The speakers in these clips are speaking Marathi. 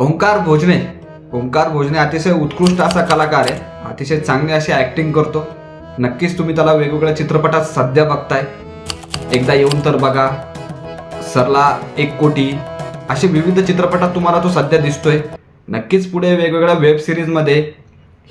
ओंकार भोजने. ओंकार भोजने अतिशय उत्कृष्ट असा कलाकार आहे. अतिशय चांगली अशी ॲक्टिंग करतो. नक्कीच तुम्ही त्याला वेगवेगळ्या चित्रपटात सध्या बघताय. एकदा येऊन तर बघा. सरला एक कोटी. असे विविध चित्रपटात तुम्हाला तो सध्या दिसतोय. नक्कीच पुढे वेगवेगळ्या वेब सिरीजमध्ये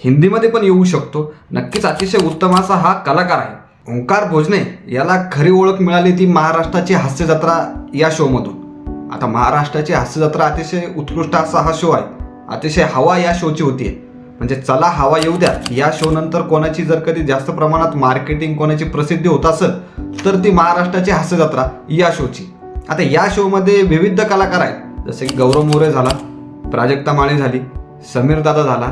हिंदीमध्ये पण येऊ शकतो. नक्कीच अतिशय उत्तम असा हा कलाकार आहे. ओंकार भोजने याला खरी ओळख मिळाली ती महाराष्ट्राची हास्य जत्रा या शोमधून आता महाराष्ट्राची हास्य जत्रा अतिशय उत्कृष्ट असा हा शो आहे. अतिशय हवा या शोची होती म्हणजे चला हवा येऊ द्या. या शो नंतर कोणाची जर कधी जास्त प्रमाणात मार्केटिंग कोणाची प्रसिद्धी होत असेल तर ती महाराष्ट्राची हास्य जत्रा या शोची आता या शोमध्ये विविध कलाकार आहेत. जसे की गौरव मोरे झाला प्राजक्ता माळे झाली समीर दादा झाला.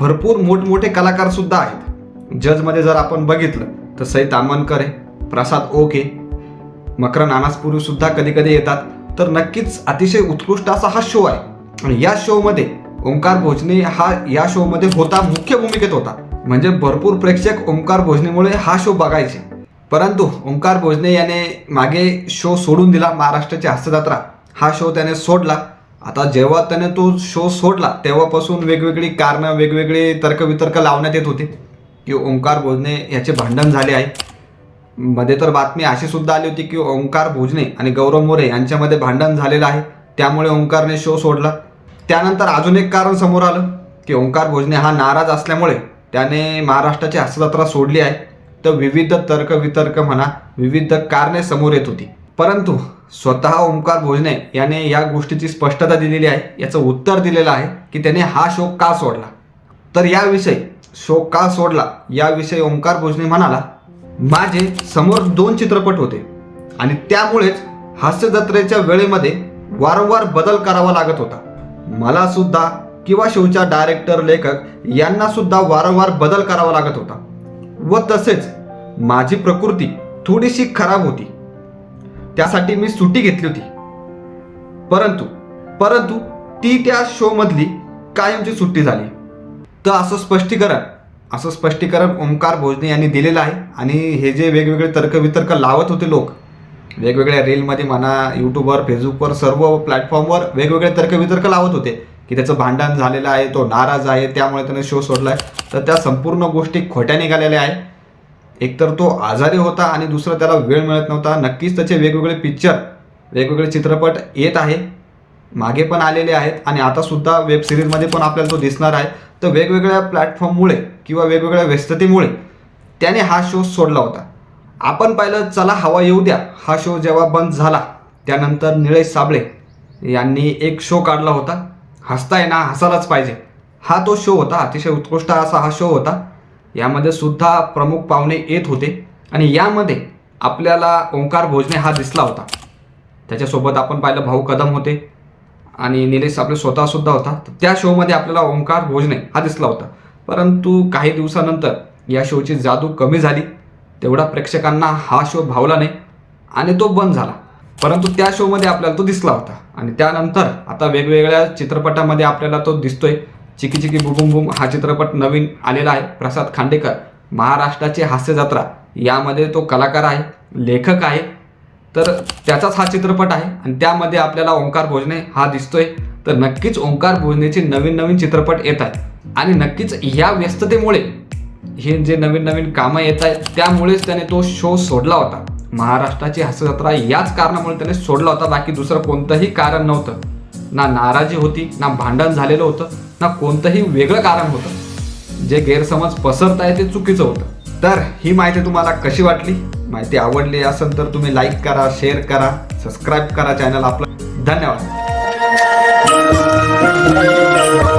भरपूर मोठमोठे कलाकारसुद्धा आहेत. जजमध्ये जर आपण बघितलं तर सई तामणकर आहे प्रसाद ओके मकर अनासपुरी सुद्धा कधी कधी येतात. तर नक्कीच अतिशय उत्कृष्ट असा हा शो आहे. आणि या शोमध्ये ओंकार भोजने हा या शोमध्ये होता मुख्य भूमिकेत होता. म्हणजे भरपूर प्रेक्षक ओंकार भोजनेमुळे हा शो बघायचे. परंतु ओंकार भोजने याने मागे शो सोडून दिला महाराष्ट्राची हास्यजत्रा हा शो त्याने सोडला. आता जेव्हा त्याने तो शो सोडला तेव्हापासून वेगवेगळी कारणं वेगवेगळे तर्कवितर्क लावण्यात येत होते. की ओंकार भोजने याचे भांडण झाले आहे. मध्ये तर बातमी अशी सुद्धा आली होती की ओंकार भोजने आणि गौरव मोरे यांच्यामध्ये भांडण झालेलं आहे. त्यामुळे ओंकारने शो सोडला. त्यानंतर अजून एक कारण समोर आलं की ओंकार भोजने हा नाराज असल्यामुळे त्याने महाराष्ट्राची हस्तजत्रा सोडली आहे. तर विविध तर्कवितर्क म्हणा विविध कारणे समोर येत होती. परंतु स्वतः ओंकार भोजने याने या गोष्टीची स्पष्टता दिलेली आहे. याचं उत्तर दिलेलं आहे की त्याने हा शो का सोडला? तर याविषयी शो का सोडला? याविषयी ओंकार भोजने म्हणाला माझे समोर दोन चित्रपट होते. आणि त्यामुळेच हास्य जत्रेच्या वेळेमध्ये वारंवार बदल करावा लागत होता. मला सुद्धा किंवा शोच्या डायरेक्टर लेखक यांना सुद्धा वारंवार बदल करावा लागत होता. व तसेच माझी प्रकृती थोडीशी खराब होती. त्यासाठी मी सुट्टी घेतली होती. परंतु परंतु ती त्या शोमधली कायमची सुट्टी झाली. तर असं स्पष्टीकरण असं स्पष्टीकरण ओंकार भोजने यांनी दिलेलं आहे. आणि हे जे वेगवेगळे तर्कवितर्क लावत होते लोक वेगवेगळ्या रीलमध्ये म्हणा यूट्यूबवर फेसबुकवर सर्व प्लॅटफॉर्मवर वेगवेगळे तर्कवितर्क लावत होते की त्याचं भांडण झालेलं आहे तो नाराज आहे त्यामुळे त्याने शो सोडला आहे तर त्या संपूर्ण गोष्टी खोट्या निघालेल्या आहे. एकतर तो आजारी होता आणि दुसरं त्याला वेळ मिळत नव्हता. नक्कीच त्याचे वेगवेगळे पिक्चर वेगवेगळे चित्रपट येत आहे. मागे पण आलेले आहेत. आणि आतासुद्धा वेब सिरीजमध्ये पण आपल्याला तो दिसणार आहे. तर वेगवेगळ्या प्लॅटफॉर्ममुळे किंवा वेगवेगळ्या व्यस्ततेमुळे त्याने हा शो सोडला होता. आपण पाहिलं चला हवा येऊ द्या. हा शो जेव्हा बंद झाला त्यानंतर निलेश साबळे यांनी एक शो काढला होता. हसता येणार हसायलाच पाहिजे. हा तो शो होता अतिशय उत्कृष्ट असा हा शो होता. यामध्ये सुद्धा प्रमुख पाहुणे येत होते आणि यामध्ये आपल्याला ओंकार भोजने हा दिसला होता. त्याच्यासोबत आपण पाहिलं भाऊ कदम होते. आणि निलेश आपले स्वतः सुद्धा होता. तर त्या शोमध्ये आपल्याला ओंकार भोजने हा दिसला होता. परंतु काही दिवसानंतर या शोची जादू कमी झाली. तेवढा प्रेक्षकांना हा शो भावला नाही आणि तो बंद झाला. परंतु त्या शोमध्ये आपल्याला तो दिसला होता. आणि त्यानंतर आता वेगवेगळ्या चित्रपटामध्ये आपल्याला तो दिसतोय. चिकी चिकी बुबुम बुम हा चित्रपट नवीन आलेला आहे. प्रसाद खांडेकर महाराष्ट्राची हास्यजत्रा. यामध्ये तो कलाकार आहे लेखक आहे. तर त्याचाच हा चित्रपट आहे आणि त्यामध्ये आपल्याला ओंकार भोजने हा दिसतोय. तर नक्कीच ओंकार भोजनेचे नवीन नवीन चित्रपट येत आहेत. आणि नक्कीच या व्यस्ततेमुळे हे जे नवीन नवीन कामं येत आहेत त्यामुळेच त्याने तो शो सोडला होता. महाराष्ट्राची हास्यजत्रा याच कारणामुळे त्याने सोडला होता. बाकी दुसरं कोणतंही कारण नव्हतं. ना नाराजी होती ना भांडण झालेलं होतं ना कोणतंही वेगळं कारण होतं. जे गैरसमज पसरत आहे ते चुकीचं होतं. तर ही माहिती तुम्हाला कशी वाटली? माहिती आवडली असेल तर तुम्ही लाईक करा शेअर करा सबस्क्राईब करा चॅनल आपलं. धन्यवाद.